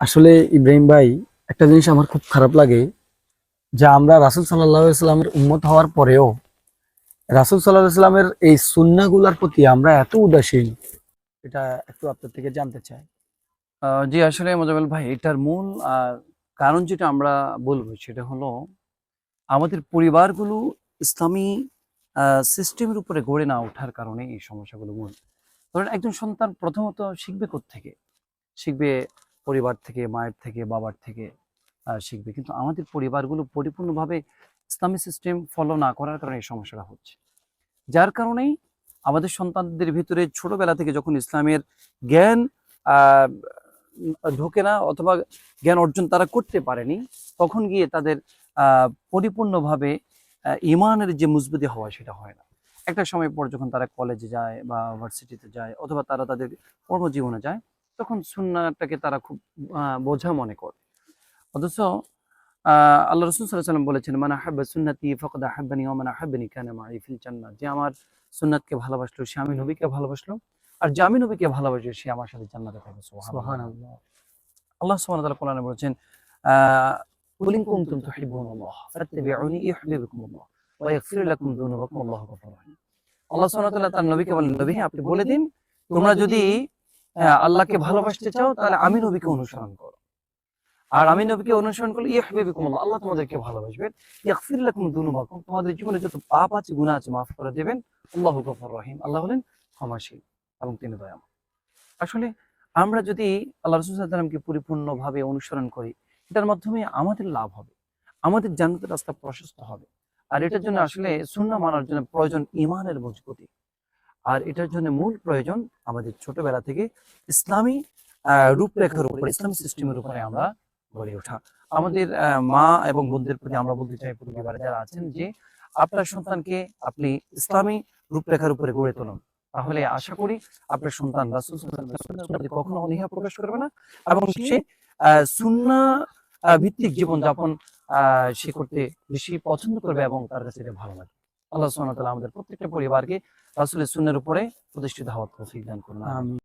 আসলে ইব্রাহিম ভাই, একটা জিনিস আমার খুব খারাপ লাগে যে আমরা রাসুল সাল্লাহামের উন্মত হওয়ার পরেও রাসুল সাল্লাহ সাল্লামের এই সুন্নাগুলার প্রতি আমরা এত উদাসীন। এটা একটু আপনার থেকে জানতে চাই। জি, আসলে মোজামেল ভাই, এটার মূল কারণ যেটা আমরা বলব সেটা হলো আমাদের পরিবারগুলো ইসলামী সিস্টেমের উপরে গড়ে না ওঠার কারণে এই সমস্যাগুলো মূল। ধরেন একজন সন্তান প্রথমত শিখবে থেকে শিখবে পরিবার থেকে, মায়ের থেকে, বাবার থেকে শিখবে। কিন্তু আমাদের পরিবারগুলো পরিপূর্ণভাবে ইসলামী সিস্টেম ফলো না করার কারণে এই সমস্যাটা হচ্ছে। যার কারণেই আমাদের সন্তানদের ভিতরে ছোটবেলা থেকে যখন ইসলামের জ্ঞান ঢোকে না অথবা জ্ঞান অর্জন তারা করতে পারেনি, তখন গিয়ে তাদের পরিপূর্ণভাবে ইমানের যে মজবুতি হওয়া সেটা হয় না। একটা সময় পর যখন তারা কলেজে যায় বা ভার্সিটিতে যায় অথবা তারা তাদের কর্মজীবনে যায় তখন সুন্নাটাকে তারা খুব বোঝা মনে করে। অথচ আল্লাহ রসুল সাল্লাম বলেছেন মানে হাব্বা সুন্নাতি ফকদ হাব্বানি ও মানে হাব্বানি কেন মাই ফিল জান্নাত যে আমার সুন্নাতকে ভালোবাসলো সে আমি নবীকে ভালোবাসলো আর যে আমি নবীকে ভালোবাসি সে আমার সাথে জান্নাতে থাকবে। আল্লাহ সুবহানাহু ওয়া তাআলা কোরআনে বলেছেন আল্লাহু তাআলা তার নবীকে বলেন নবী আপনি বলে দিন তোমরা যদি আল্লাহকে ভালোবাসতে চাও, তাহলে আমি নবীকে অনুসরণ করো। আর আমি নবীকে অনুসরণ করলে ইউহিব্বুকুমুল্লাহ আল্লাহ তোমাদেরকে ভালোবাসবেন ইয়াগফির লাকুম যুনুবাকুম তোমাদের জীবনে যত পাপ আছে, গুনাহ আছে, মাফ করে দেবেন। আল্লাহ গফুরুর রহিম। আল্লাহ হলেন ক্ষমাশীল এবং তিনি দয়াময়। আসলে আমরা যদি আল্লাহ রসুলামকে পরিপূর্ণভাবে অনুসরণ করি, এটার মাধ্যমে আমাদের লাভ হবে, আমাদের জান্নাতের রাস্তা প্রশস্ত হবে। আর এটার জন্য আসলে শূন্য মানার জন্য প্রয়োজন ইমানের মজবুতি। আর এটার জন্য মূল প্রয়োজন আমাদের ছোটবেলা থেকে ইসলামী রূপরেখার উপরে ইসলামী সিস্টেমের উপরে আমরা গড়ে ওঠা। আমাদের মা এবং বোনদের প্রতি আমরা বলতে চাই পরিবারে যারা আছেন যে আপনার সন্তানকে আপনি ইসলামী রূপরেখার উপরে গড়ে তুলুন। তাহলে আশা করি আপনার সন্তান কখনো অনীহা প্রকাশ করবে না এবং সে আহ, ভিত্তিক জীবন যাপন সে করতে বেশি পছন্দ করবে এবং তার কাছে এটা ভালো লাগবে। আল্লাহ সুবহানাহু আমাদের প্রত্যেকটা পরিবারকে রাসূলের শূন্যের উপরে প্রতিষ্ঠিত হওয়ার তৌফিক দান করুন।